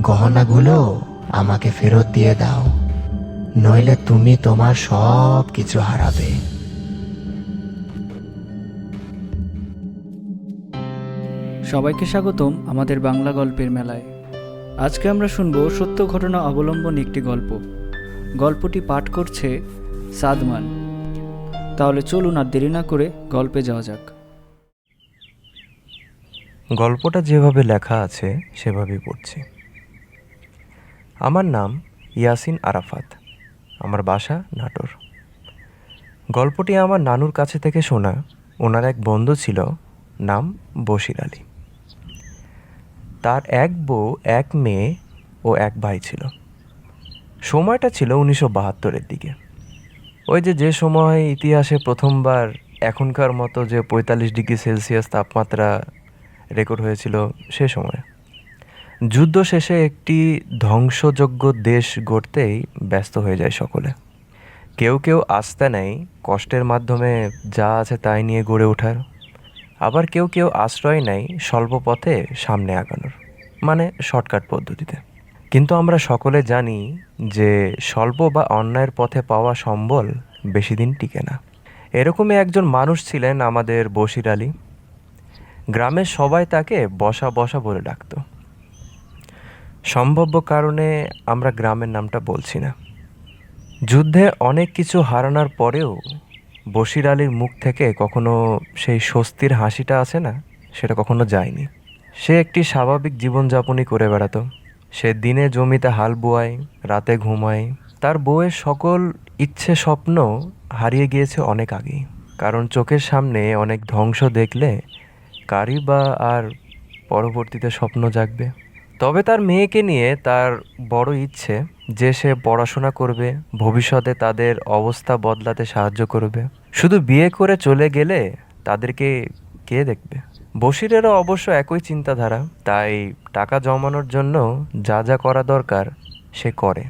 গহনাগুলো আমাকে ফেরত দিয়ে দাও। নইলে তুমি তোমার সব কিছু হারাবে। সবাইকে স্বাগতম আমাদের বাংলা গল্পের মেলায়। আজকে আমরা শুনব সত্য ঘটনা অবলম্বন একটি গল্প। গল্পটি পাঠ করছে সাদমান। তাহলে চলুন আর দেরি না করে গল্পে যাওয়া যাক। গল্পটা যেভাবে লেখা আছে সেভাবেই পড়ছি। আমার নাম ইয়াসিন আরাফাত। আমার বাসা নাটোর। গল্পটি আমার নানুর কাছে থেকে শোনা ওনার এক বন্ধু ছিল, নাম বশির আলী। তার এক বউ, এক মেয়ে ও এক ভাই ছিল। সময়টা ছিল উনিশশো বাহাত্তরের দিকে। ওই যে যে সময় ইতিহাসে প্রথমবার এখনকার মতো যে পঁয়তাল্লিশ ডিগ্রি সেলসিয়াস তাপমাত্রা রেকর্ড হয়েছিল সে সময়। যুদ্ধ শেষে একটি ধ্বংসযোগ্য দেশ গড়তেই ব্যস্ত হয়ে যায় সকলে। কেউ কেউ আস্থা নেয় কষ্টের মাধ্যমে যা আছে তাই নিয়ে গড়ে ওঠার। আবার কেউ কেউ আশ্রয় নেয় স্বল্প পথে সামনে আগানোর মানে শর্টকাট পদ্ধতিতে। কিন্তু আমরা সকলে জানি যে স্বল্প বা অন্যায়ের পথে পাওয়া সম্বল বেশি দিন টিকে না। এরকমই একজন মানুষ ছিলেন আমাদের বশির আলী। গ্রামের সবাই তাকে বসা বসা বলে ডাকতো। সম্ভাব্য কারণে আমরা গ্রামের নামটা বলছি না। যুদ্ধে অনেক কিছু হারানোর পরেও বশির আলীর মুখ থেকে কখনো সেই স্বস্তির হাসিটা আছে না, সেটা কখনো যায়নি। সে একটি স্বাভাবিক জীবনযাপনই করে বেড়াতো। সে দিনে জমিতে হাল বোয়ায়, রাতে ঘুমায়। তার বউয়ের সকল ইচ্ছে স্বপ্ন হারিয়ে গিয়েছে অনেক আগেই। কারণ চোখের সামনে অনেক ধ্বংস দেখলে কারি বা আর পরবর্তীতে স্বপ্ন জাগবে। তবে তার মেয়েকে নিয়ে তার বড় ইচ্ছে যে সে পড়াশোনা করবে, ভবিষ্যতে তাদের অবস্থা বদলাতে সাহায্য করবে। শুধু বিয়ে করে চলে গেলে তাদেরকে কে দেখবে? বশিরেরও অবশ্য একই চিন্তাধারা, তাই টাকা জমানোর জন্য যা যা করা দরকার সে করে।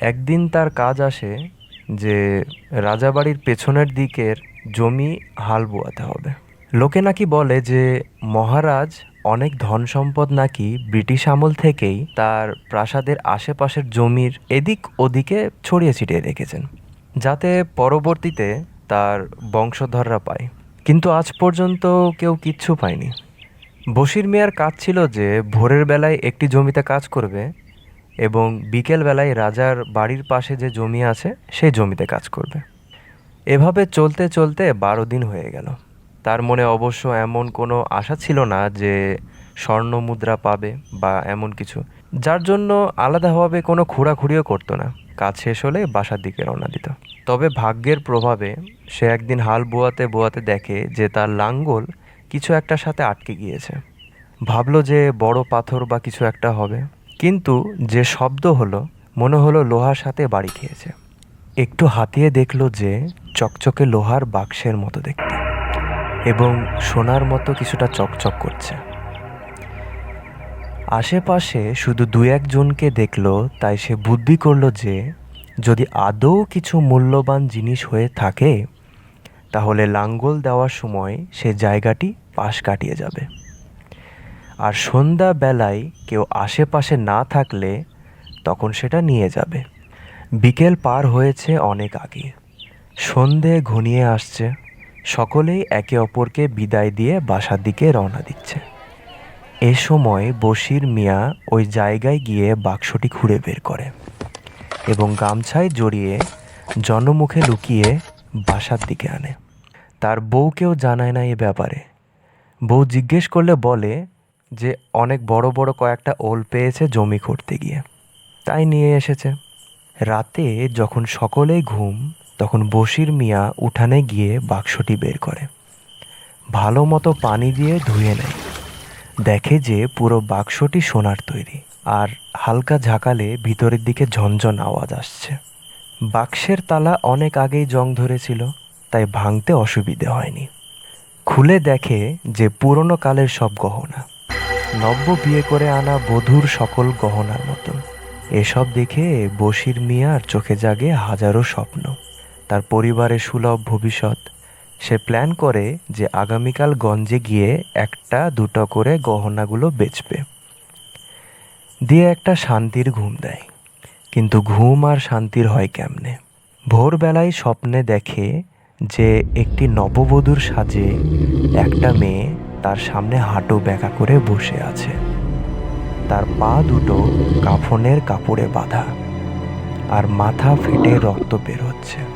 একদিন তার কাজ আসে যে রাজাবাড়ির পেছনের দিকের জমি হাল বোয়াতে হবে। লোকে নাকি বলে যে মহারাজ অনেক ধন সম্পদ নাকি ব্রিটিশ আমল থেকেই তার প্রাসাদের আশেপাশের জমির এদিক ওদিকে ছড়িয়ে ছিটিয়ে রেখেছেন, যাতে পরবর্তীতে তার বংশধররা পায়। কিন্তু আজ পর্যন্ত কেউ কিচ্ছু পায়নি। বশির মিয়ার কাজ ছিল যে ভোরের বেলায় একটি জমিতে কাজ করবে এবং বিকেল বেলায় রাজার বাড়ির পাশে যে জমি আছে, সেই জমিতে কাজ করবে। এভাবে চলতে চলতে বারো দিন হয়ে গেল। তার মনে অবশ্য এমন কোনো আশা ছিল না যে স্বর্ণ মুদ্রা পাবে বা এমন কিছু। যার জন্য আলাদাভাবে কোনো ঘোরাঘুরিও করতো না। কাজ শেষ হলে বাসার দিকে রওনা দিত। তবে ভাগ্যের প্রভাবে সে একদিন হাল বোয়াতে বোয়াতে দেখে যে তার লাঙ্গল কিছু একটার সাথে আটকে গিয়েছে। ভাবলো যে বড় পাথর বা কিছু একটা হবে। কিন্তু যে শব্দ হলো, মনে হলো লোহার সাথে বাড়ি খেয়েছে। একটু হাতিয়ে দেখল যে চকচকে লোহার বাক্সের মতো দেখতে। এবং সোনার মতো কিছুটা চকচক করছে। আশেপাশে শুধু দু একজনকে দেখল, তাই সে বুদ্ধি করল যে, যদি আদৌ কিছু মূল্যবান জিনিস হয়ে থাকে, তাহলে লাঙ্গল দেওয়ার সময় সে জায়গাটি পাশ কাটিয়ে যাবে। আর সন্ধ্যা বেলায় কেউ আশেপাশে না থাকলে তখন সেটা নিয়ে যাবে। বিকেল পার হয়েছে অনেক আগে। সন্ধে ঘনিয়ে আসছে। সকলেই একে অপরকে বিদায় দিয়ে বাসার দিকে রওনা দিচ্ছে। এ সময় বশির মিয়া ওই জায়গায় গিয়ে বাক্সটি খুঁড়ে বের করে এবং গামছায় জড়িয়ে জনমুখে লুকিয়ে বাসার দিকে আনে। তার বউকেও জানায় না এ ব্যাপারে। বউ জিজ্ঞেস করলে বলে যে, অনেক বড় বড় কয়েকটা ওল পেয়েছে জমি করতে গিয়ে। তাই নিয়ে এসেছে। রাতে যখন সকলেই ঘুম তখন বশির মিয়া উঠানে গিয়ে বাক্সটি বের করে। ভালো মতো পানি দিয়ে ধুয়ে নেয়। দেখে যে পুরো বাক্সটি সোনার তৈরি আর হালকা ঝাঁকালে ভিতরের দিকে ঝনঝন আওয়াজ আসছে। বাক্সের তালা অনেক আগেই জং ধরেছিল, তাই ভাঙতে অসুবিধে হয়নি। খুলে দেখে যে পুরনো কালের সব গহনা, নব্য বিয়ে করে আনা বধূর সকল গহনার মতন। এসব দেখে বশির মিয়ার চোখে জাগে হাজারো স্বপ্ন। তার পরিবারের সুলভ ভবিষ্যৎ। সে প্ল্যান করে যে আগামীকাল গঞ্জে গিয়ে একটা দুটো করে গহনাগুলো বেচবে। দিয়ে একটা শান্তির ঘুম দেয়। কিন্তু ঘুম আর শান্তির হয় কেমনে? ভোরবেলায় স্বপ্নে দেখে যে একটি নববধূর সাজে একটা মেয়ে তার সামনে হাঁটু ব্যাকা করে বসে আছে। তার পা দুটো কাফনের কাপড়ে বাঁধা। আর মাথা ফেটে রক্ত বের হচ্ছে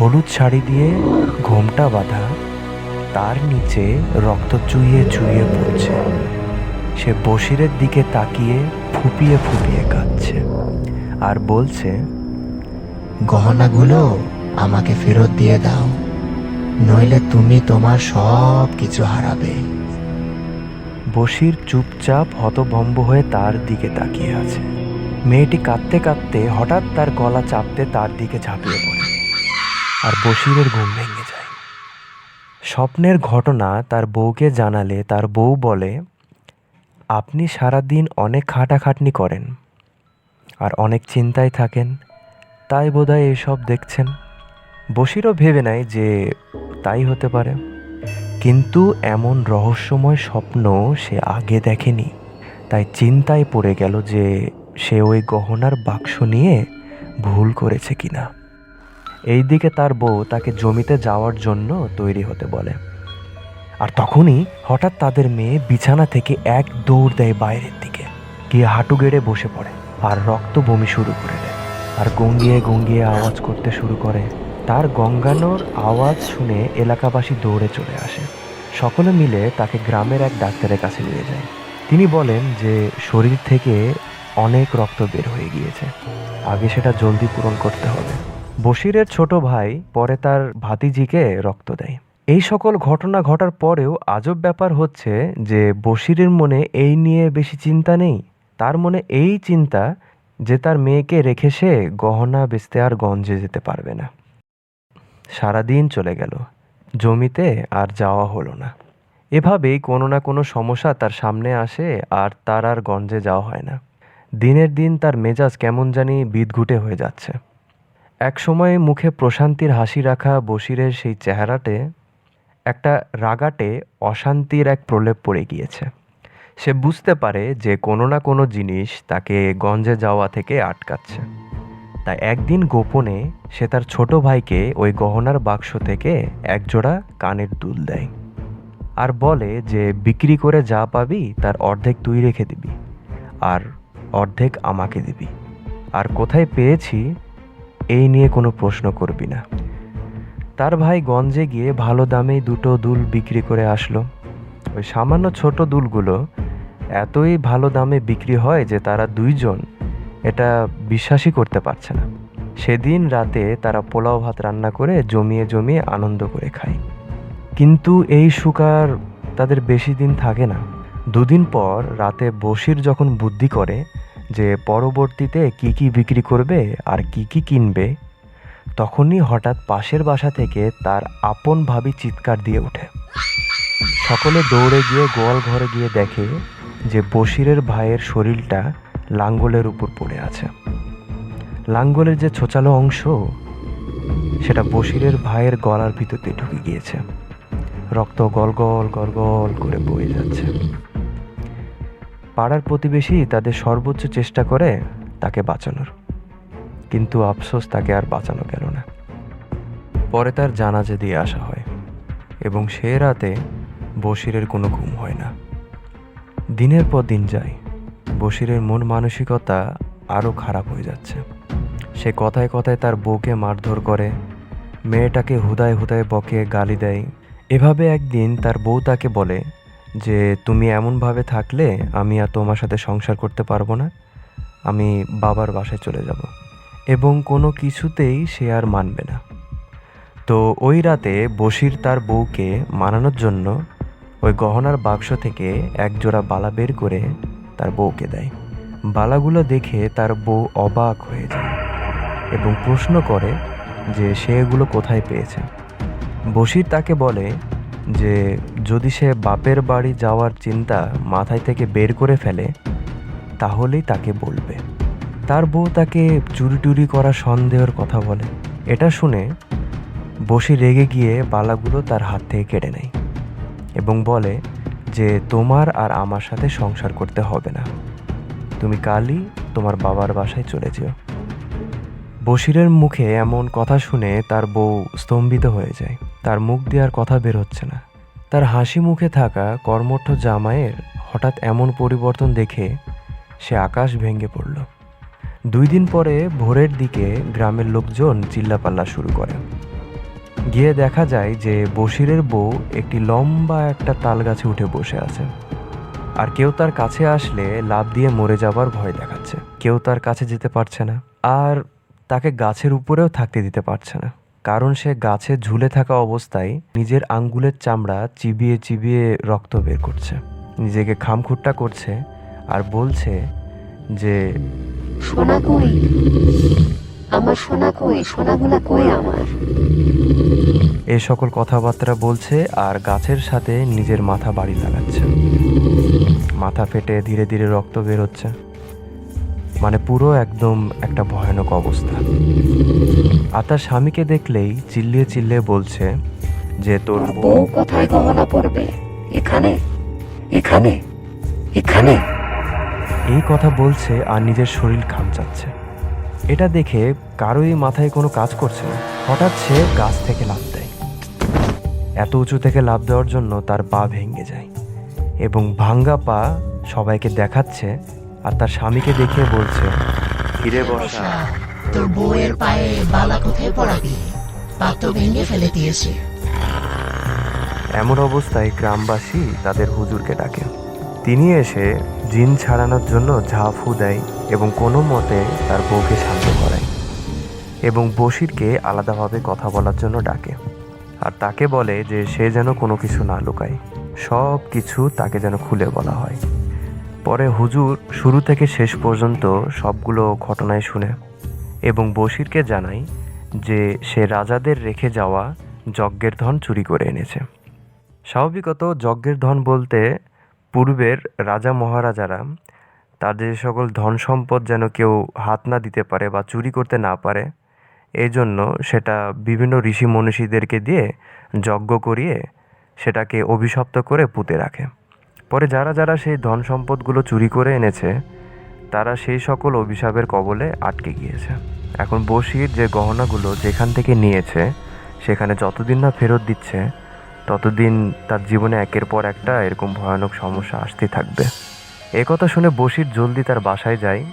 হলুদ শাড়ি দিয়ে ঘোমটা বাঁধা তার নিচে রক্ত চুইয়ে চুইয়ে পড়ছে। সে বসিরের দিকে তাকিয়ে ফুপিয়ে ফুপিয়ে কাঁদছে আর বলছে গহনাগুলো আমাকে ফেরত দিয়ে দাও নইলে তুমি তোমার সব কিছু হারাবে। বসির চুপচাপ হতভম্ব হয়ে তার দিকে তাকিয়ে আছে। মেয়েটি কাঁদতে কাঁদতে হঠাৎ তার গলা চাপতে তার দিকে ঝাঁপিয়ে পড়ে। আর বসিরের ঘুম ভেঙে যায়। স্বপ্নের ঘটনা তার বউকে জানালে তার বউ বলে, আপনি সারাদিন অনেক খাটাখাটনি করেন আর অনেক চিন্তায় থাকেন, তাই বোধহয় এসব দেখছেন। বসিরও ভেবে নেয় যে তাই হতে পারে। কিন্তু এমন রহস্যময় স্বপ্ন সে আগে দেখেনি। তাই চিন্তায় পড়ে গেল যে সে ওই গহনার বাক্স নিয়ে ভুল করেছে কিনা। এইদিকে তার বউ তাকে জমিতে যাওয়ার জন্য তৈরি হতে বলে। আর তখনই হঠাৎ তাদের মেয়ে বিছানা থেকে এক দৌড় দেয় বাইরের দিকে। গিয়ে হাঁটু গেড়ে বসে পড়ে আর রক্ত বমি শুরু করে দেয়। আর গঙ্গিয়ে গঙ্গিয়ে আওয়াজ করতে শুরু করে। তার গঙ্গানোর আওয়াজ শুনে এলাকাবাসী দৌড়ে চলে আসে। সকলে মিলে তাকে গ্রামের এক ডাক্তারের কাছে নিয়ে যায়। তিনি বলেন যে শরীর থেকে অনেক রক্ত বের হয়ে গিয়েছে। আগে সেটা জলদি পূরণ করতে হবে। বশিরের ছোট ভাই পরে তার ভাতিজিকে রক্ত দেয়। এই সকল ঘটনা ঘটার পরেও আজব ব্যাপার হচ্ছে যে বশিরের মনে এই নিয়ে বেশি চিন্তা নেই। তার মনে এই চিন্তা যে তার মেয়েকে রেখে সে গহনা বেচতে আর গঞ্জে যেতে পারবে না। সারাদিন চলে গেল। জমিতে আর যাওয়া হলো না। এভাবেই কোনো না কোনো সমস্যা তার সামনে আসে আর তার আর গঞ্জে যাওয়া হয় না। দিনের দিন তার মেজাজ কেমন জানি বিদঘুটে হয়ে যাচ্ছে। এক সময় মুখে প্রশান্তির হাসি রাখা বসিরের সেই চেহারাটে, একটা রাগাটে অশান্তির এক প্রলেপ পড়ে গিয়েছে। সে বুঝতে পারে যে কোনো না কোনো জিনিস তাকে গঞ্জে যাওয়া থেকে আটকাচ্ছে। তাই একদিন গোপনে সে তার ছোট ভাইকে ওই গহনার বাক্স থেকে একজোড়া কানের দুল দেয় আর বলে যে, বিক্রি করে যা পাবি, তার অর্ধেক তুই রেখে দিবি, আর অর্ধেক আমাকে দিবি। আর কোথায় পেয়েছি এই নিয়ে কোনো প্রশ্ন করবি না। তার ভাই গঞ্জে গিয়ে ভালো দামেই দুটো দুল বিক্রি করে আসলো। ওই সামান্য ছোট দুলগুলো এতই ভালো দামে বিক্রি হয় যে তারা দুইজন এটা বিশ্বাসই করতে পারছে না। সেদিন রাতে তারা পোলাও ভাত রান্না করে জমিয়ে জমিয়ে আনন্দ করে খায়। কিন্তু এই সুকার তাদের বেশি দিন থাকে না। দুদিন পর রাতে বসির যখন বুদ্ধি করে যে পরবর্তীতে কি কি বিক্রি করবে আর কি কি কিনবে, তখনই হঠাৎ পাশের বাসা থেকে তার আপন ভাবি চিৎকার দিয়ে ওঠে। সকলে দৌড়ে গিয়ে গোয়াল ঘরে গিয়ে দেখে যে বশিরের ভাইয়ের শরীরটা লাঙ্গলের উপর পড়ে আছে। লাঙ্গলের যে ছোচালো অংশ, সেটা বশিরের ভাইয়ের গলার ভিতর দিয়ে ঢুকে গিয়েছে। রক্ত গলগল গলগল করে বয়ে যাচ্ছে। পাড়ার প্রতিবেশী তাদের সর্বোচ্চ চেষ্টা করে তাকে বাঁচানোর। কিন্তু আফসোস তাকে আর বাঁচানো গেল না। পরে তার জানাজে দিয়ে আসা হয় এবং সে রাতে বসিরের কোনো ঘুম হয় না। দিনের পর দিন যায় বসিরের মন মানসিকতা আরও খারাপ হয়ে যাচ্ছে। সে কথায় কথায় তার বউকে মারধর করে, মেয়েটাকে হুদায় হুদায় বকে গালি দেয়। এভাবে একদিন তার বউ তাকে বলে যে তুমি এমনভাবে থাকলে আমি আর তোমার সাথে সংসার করতে পারব না। আমি বাবার বাসায় চলে যাব। এবং কোনো কিছুতেই সে আর মানবে না। তো ওই রাতে বশির তার বউকে মানানোর জন্য ওই গহনার বাক্স থেকে এক জোড়া বালা বের করে তার বউকে দেয়। বালাগুলো দেখে তার বউ অবাক হয়ে যায় এবং প্রশ্ন করে যে সে এগুলো কোথায় পেয়েছে? বশির তাকে বলে যে যদি সে বাপের বাড়ি যাওয়ার চিন্তা মাথায় থেকে বের করে ফেলে, তাহলেই তাকে বলবে। তার বউ তাকে চুরি টুরি করা সন্দেহের কথা বলে। এটা শুনে বসি রেগে গিয়ে বালাগুলো তার হাত থেকে কেড়ে নেয় এবং বলে যে, তোমার আর আমার সাথে সংসার করতে হবে না। তুমি কালই তোমার বাবার বাসায় চলে যেও। বসিরের মুখে এমন কথা শুনে তার বউ স্তম্ভিত হয়ে যায়। তার মুখ দিয়ে আর কথা বের হচ্ছে না। তার হাসি মুখে থাকা কর্মঠ জামাইয়ের হঠাৎ এমন পরিবর্তন দেখে সে আকাশ ভেঙে পড়ল। দুই দিন পরে ভোরের দিকে গ্রামের লোকজন চিল্লাপাল্লা শুরু করে। গিয়ে দেখা যায় যে বসিরের বউ একটি লম্বা একটা তাল গাছে উঠে বসে আছে। আর কেউ তার কাছে আসলে লাভ দিয়ে মরে যাবার ভয় দেখাচ্ছে। কেউ তার কাছে যেতে পারছে না। আর তাকে গাছের উপরেও থাকতে দিতে পারছে না। কারণ সে গাছে ঝুলে থাকা অবস্থায় নিজের আঙ্গুলের চামড়া চিবিয়ে চিবিয়ে রক্ত বের করছে। নিজেকে খামখুট্টা করছে আর বলছে যে সোনা কই? আমার সোনা কই? সোনাগুলা কই আমার? এই সকল কথাবার্তা বলছে আর গাছের সাথে নিজের মাথা বাড়ি লাগাচ্ছে। মাথা ফেটে ধীরে ধীরে রক্ত বের হচ্ছে। মানে পুরো একদম একটা ভয়ানক অবস্থা। আর তার স্বামীকে দেখলেই চিল্লিয়ে চিল্লিয়ে বলছে যে তোর বউ কোথায় গহনা পড়বে এখানে? এখানে? এখানে? এই কথা বলছে আর নিজের শরীর খামচাচ্ছে। এটা দেখে কারোই মাথায় কোনো কাজ করছে না। হঠাৎ সে গাছ থেকে লাফ দেয়। এত উঁচু থেকে লাফ দেওয়ার জন্য তার পা ভেঙে যায় এবং ভাঙ্গা পা সবাইকে দেখাচ্ছে আর তার স্বামীকে দেখে বলছে ফিরে বসা তোর বউয়ের পায়ে বালা কোথায় পড়াবি? পা তো ভেঙে ফেলে দিয়েছে। এমন অবস্থায় গ্রামবাসী তাদের হুজুরকে ডাকে। তিনি এসে জিন ছাড়ানোর জন্য ঝাঁফু দেয় এবং কোনো মতে তার বউকে শান্ত করায় এবং বশিরকে আলাদাভাবে কথা বলার জন্য ডাকে। আর তাকে বলে যে সে যেন কোনো কিছু না লুকায় সব কিছু তাকে যেন খুলে বলা হয়। পরে হুজুর শুরু থেকে শেষ পর্যন্ত সবগুলো ঘটনায় শুনে এবং বশিরকে জানায় যে সে রাজাদের রেখে যাওয়া যজ্ঞের ধন চুরি করে এনেছে। স্বাভাবিকত যজ্ঞের ধন বলতে পূর্বের রাজা মহারাজারা তাদের সকল ধন সম্পদ যেন কেউ হাত না দিতে পারে বা চুরি করতে না পারে এই জন্য সেটা বিভিন্ন ঋষি মনীষীদেরকে দিয়ে যজ্ঞ করিয়ে সেটাকে অভিশপ্ত করে পুঁতে রাখে। পরে যারা যারা সেই ধন সম্পদগুলো চুরি করে এনেছে, তারা সেই সকল অভিশাপের কবলে আটকে গিয়েছে। এখন বসির যে গহনাগুলো যেখান থেকে নিয়েছে, সেখানে যতদিন না ফেরত দিচ্ছে, ততদিন তার জীবনে একের পর একটা এরকম ভয়ানক সমস্যা আসতেই থাকবে। এ কথা শুনে বসির জলদি তার বাসায় যায়।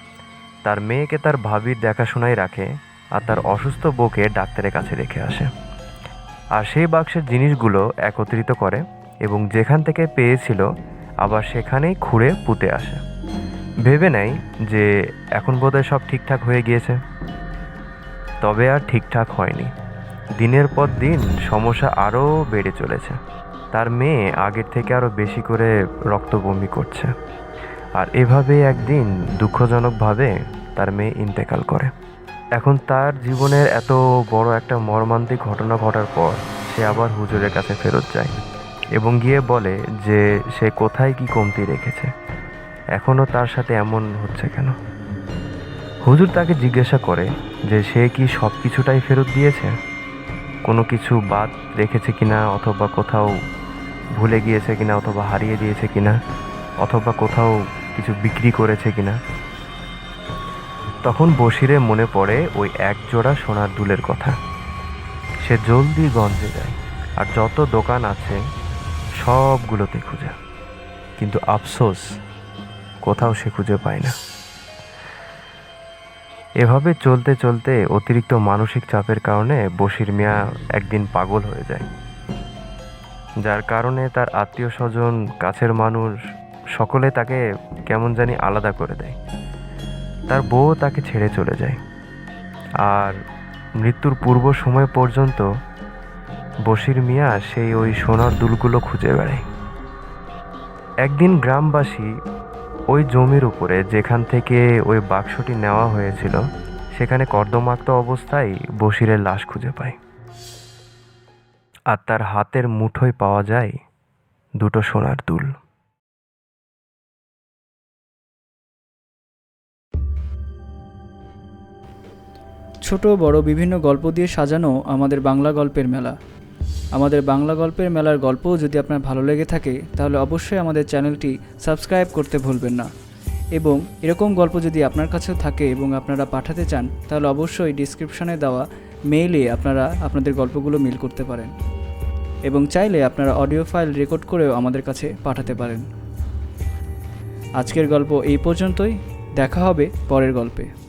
তার মেয়েকে তার ভাবির দেখাশোনায় রাখে আর তার অসুস্থ বউকে ডাক্তারের কাছে রেখে আসে। আর সেই বাক্সের জিনিসগুলো একত্রিত করে এবং যেখান থেকে পেয়েছিল আবার সেখানেই খুঁড়ে পুঁতে আসে। ভেবে নেয় যে এখন বোধহয় সব ঠিকঠাক হয়ে গিয়েছে। তবে আর ঠিকঠাক হয়নি। দিনের পর দিন সমস্যা আরও বেড়ে চলেছে। তার মেয়ে আগের থেকে আরও বেশি করে রক্ত বমি করছে। আর এভাবে একদিন দুঃখজনকভাবে তার মেয়ে ইন্তেকাল করে। এখন তার জীবনের এত বড় একটা মর্মান্তিক ঘটনা ঘটার পর সে আবার হুজুরের কাছে ফেরত যায়। এবং গিয়ে বলে যে সে কোথায় কি কমতি রেখেছে। এখনও তার সাথে এমন হচ্ছে কেন? হুজুর তাকে জিজ্ঞাসা করে যে সে কি সব কিছুটাই ফেরত দিয়েছে? কোনো কিছু বাদ রেখেছে কিনা অথবা কোথাও ভুলে গিয়েছে কিনা অথবা হারিয়ে দিয়েছে কিনা? অথবা কোথাও কিছু বিক্রি করেছে কিনা? তখন বসিরে মনে পড়ে ওই এক জোড়া সোনার দুলের কথা। সে জলদি গঞ্জে যায়, আর যত দোকান আছে সবগুলোতে খুঁজে। কিন্তু আফসোস, কোথাও সে খুঁজে পায় না। এভাবে চলতে চলতে অতিরিক্ত মানসিক চাপের কারণে বশির মিয়া একদিন পাগল হয়ে যায়। যার কারণে তার আত্মীয় স্বজন কাছের মানুষ, সকলে তাকে কেমন জানি আলাদা করে দেয়। তার বউ তাকে ছেড়ে চলে যায়। আর মৃত্যুর পূর্ব সময় পর্যন্ত বশির মিয়া সেই ওই সোনার দুলগুলো খুঁজে বেড়ায়। একদিন গ্রামবাসী ওই জমির উপরে যেখান থেকে ওই বাক্সটি নেওয়া হয়েছিল, সেখানে কর্দমাক্ত অবস্থায় বশিরের লাশ খুঁজে পায়। আর তার হাতের মুঠোয় পাওয়া যায় দুটো সোনার দুল। ছোট, বড়, বিভিন্ন গল্প দিয়ে সাজানো আমাদের বাংলা গল্পের মেলা। আমাদের বাংলা গল্পের মেলার গল্পও যদি আপনার ভালো লেগে থাকে, তাহলে অবশ্যই আমাদের চ্যানেলটি সাবস্ক্রাইব করতে ভুলবেন না। এবং এরকম গল্প যদি আপনার কাছেও থাকে এবং আপনারা পাঠাতে চান, তাহলে অবশ্যই ডিসক্রিপশানে দেওয়া মেইলে আপনারা আপনাদের গল্পগুলো মিল করতে পারেন। এবং চাইলে আপনারা অডিও ফাইল রেকর্ড করেও আমাদের কাছে পাঠাতে পারেন। আজকের গল্প এই পর্যন্তই। দেখা হবে পরের গল্পে।